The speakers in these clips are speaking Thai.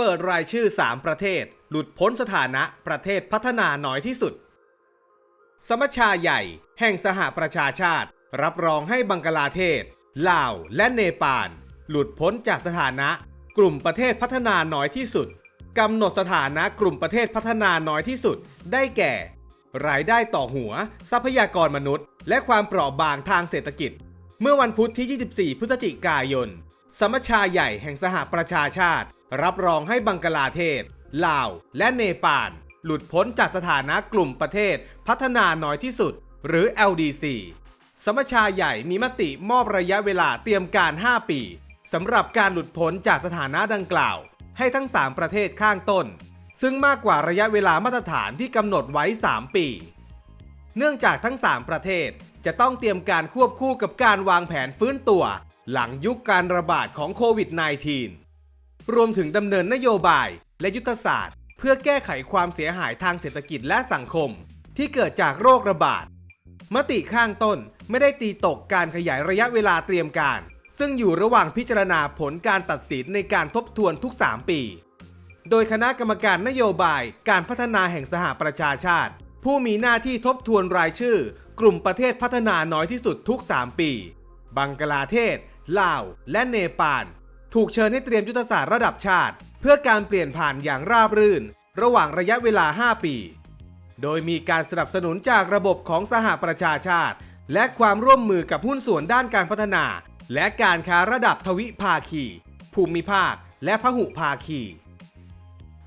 เปิดรายชื่อ 3 ประเทศ หลุดพ้นสถานะประเทศพัฒนาน้อยที่สุด สมัชชาใหญ่แห่งสหประชาชาติ รับรองให้บังกลาเทศ ลาว และเนปาล หลุดพ้นจากสถานะ กลุ่มประเทศพัฒนาน้อยที่สุดกำหนดสถานะกลุ่มประเทศพัฒนาน้อยที่สุด ได้แก่ รายได้ต่อหัว ทรัพยากรมนุษย์ และความเปราะบางทางเศรษฐกิจ เมื่อวันพุธที่ 24 พฤศจิกายน สมัชชาใหญ่แห่งสหประชาชาติ รับรองให้บังกลาเทศ ลาว และเนปาล หลุดพ้นจากสถานะกลุ่มประเทศพัฒนาน้อยที่สุด หรือ LDC สมัชชาใหญ่มีมติมอบระยะเวลาเตรียมการ 5 ปีสำหรับการหลุดพ้นจากสถานะดังกล่าว ให้ทั้ง 3 ประเทศข้างต้น ซึ่งมากกว่าระยะเวลามาตรฐานที่กำหนดไว้ 3 ปี เนื่องจากทั้ง 3 ประเทศจะต้องเตรียมการควบคู่กับการวางแผนฟื้นตัว หลังยุคการระบาดของโควิด -19 รวมถึงดำเนินนโยบายและยุทธศาสตร์ เพื่อแก้ไขความเสียหายทางเศรษฐกิจและสังคม ที่เกิดจากโรคระบาด มติข้างต้นไม่ได้ตีตกการขยายระยะเวลาเตรียมการ ซึ่งอยู่ระหว่างพิจารณาผลการตัดสินในการทบทวนทุก 3 ปี โดยคณะกรรมการนโยบายการพัฒนาแห่งสหประชาชาติ ผู้มีหน้าที่ทบทวนรายชื่อ กลุ่มประเทศพัฒนาน้อยที่สุดทุก 3 ปี บังกลาเทศ ลาว และเนปาล ถูกเชิญให้เตรียมยุทธศาสตร์ระดับชาติ เพื่อการเปลี่ยนผ่านอย่างราบรื่น ระหว่างระยะเวลา 5 ปี โดยมีการสนับสนุนจากระบบของสหประชาชาติ และความร่วมมือกับหุ้นส่วนด้านการพัฒนา และการค้าระดับทวิภาคี ภูมิภาค และพหุภาคี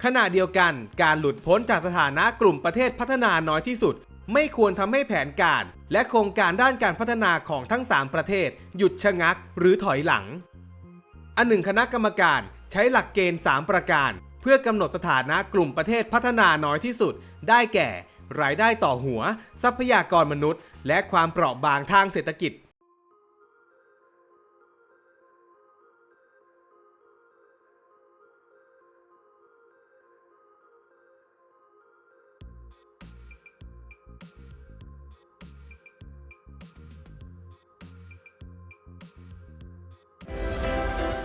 ขณะเดียวกันการหลุดพ้นจากสถานะกลุ่มประเทศพัฒนาน้อยที่สุด ไม่ควรทำให้แผนการ และโครงการด้านการพัฒนาของทั้ง 3 ประเทศ หยุดชะงักหรือถอยหลัง อันหนึ่งคณะกรรมการใช้หลักเกณฑ์ 3 ประการ เพื่อกำหนดสถานะกลุ่มประเทศพัฒนาน้อยที่สุด ได้แก่ รายได้ต่อหัว ทรัพยากรมนุษย์ และความเปราะบางทางเศรษฐกิจ